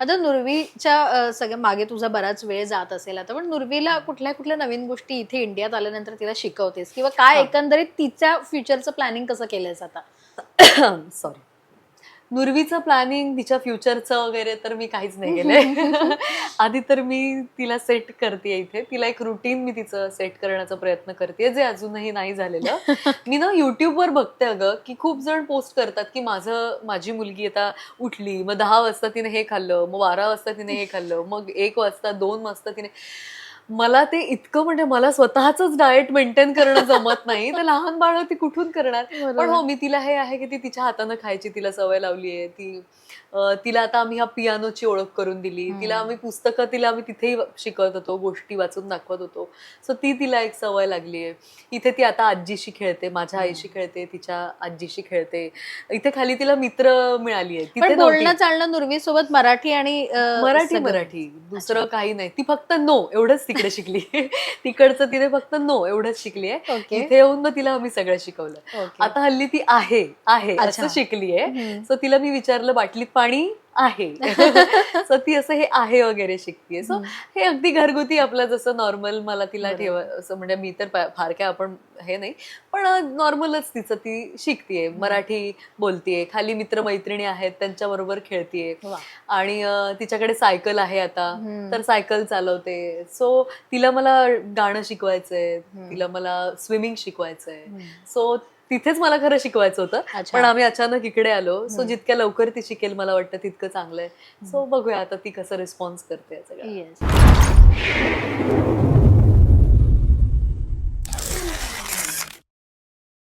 आता नुरवीच्या सगळ्या मागे तुझा बराच वेळ जात असेल आता पण नुरवीला कुठल्या कुठल्या नवीन गोष्टी इथे इंडियात आल्यानंतर तिला शिकवतेस? किंवा काय. एकंदरीत तिच्या फ्युचरचं प्लॅनिंग कसं केलंयस आता? सॉरी नुरवीचं प्लॅनिंग तिच्या फ्युचरचं वगैरे तर मी काहीच नाही केलंय. आधी तर मी तिला सेट करते इथे. तिला एक रुटीन मी तिचं सेट करण्याचा प्रयत्न करते जे अजूनही नाही झालेलं. मी ना युट्यूबवर बघते अगं की खूप जण पोस्ट करतात की माझं माझी मुलगी आता उठली मग दहा वाजता तिने हे खाल्लं मग बारा वाजता तिने हे खाल्लं मग एक वाजता दोन वाजता तिने मला ते इतकं म्हणजे मला स्वतःच डाएट मेंटेन करणं जमत नाही. तर लहान बाळ ती कुठून करणार? पण हो मी तिला हे आहे की ती तिच्या हातानं खायची तिला सवय लावली आहे. ती तिला आता आम्ही ह्या पियानोची ओळख करून दिली. तिला आम्ही पुस्तकं तिला आम्ही तिथेही शिकवत होतो गोष्टी वाचून दाखवत होतो. सो ती तिला एक सवय लागली आहे. इथे ती आता आजीशी खेळते माझ्या आईशी खेळते तिच्या आजीशी खेळते. इथे खाली तिला मित्र मिळाली आहे तिथे. बोलणं चालणं नुरवी सोबत मराठी आणि मराठी. मराठी. दुसरं काही नाही. ती फक्त नो एवढंच तिकडे शिकली तिकडचं तिने फक्त नो एवढंच शिकली आहे इथे येऊन मग तिला आम्ही सगळं शिकवलं. आता हल्ली ती आहे आहे. असं शिकली आहे. सो तिला मी विचारलं बाटलीत पाणी आहे. सो ती असं हे आहे वगैरे शिकतीये. सो हे अगदी घरगुती आपलं जसं नॉर्मल मला तिला. ठेवा असं म्हणजे मी तर फार काय आपण हे नाही. पण नॉर्मलच तिचं ती शिकतीये. मराठी बोलतीये. खाली मित्र मैत्रिणी आहेत त्यांच्या बरोबर खेळतीये. आणि तिच्याकडे सायकल आहे आता. तर सायकल चालवते. सो तिला मला गाणं शिकवायचंय. तिला मला स्विमिंग शिकवायचंय. सो तिथेच मला खरं शिकवायचं होतं. पण आम्ही अचानक इकडे आलो. सो जितक्या लवकर ती शिकेल मला वाटतं तितकं चांगलं आहे. सो बघूया आता ती कसं रिस्पॉन्स करते Yes.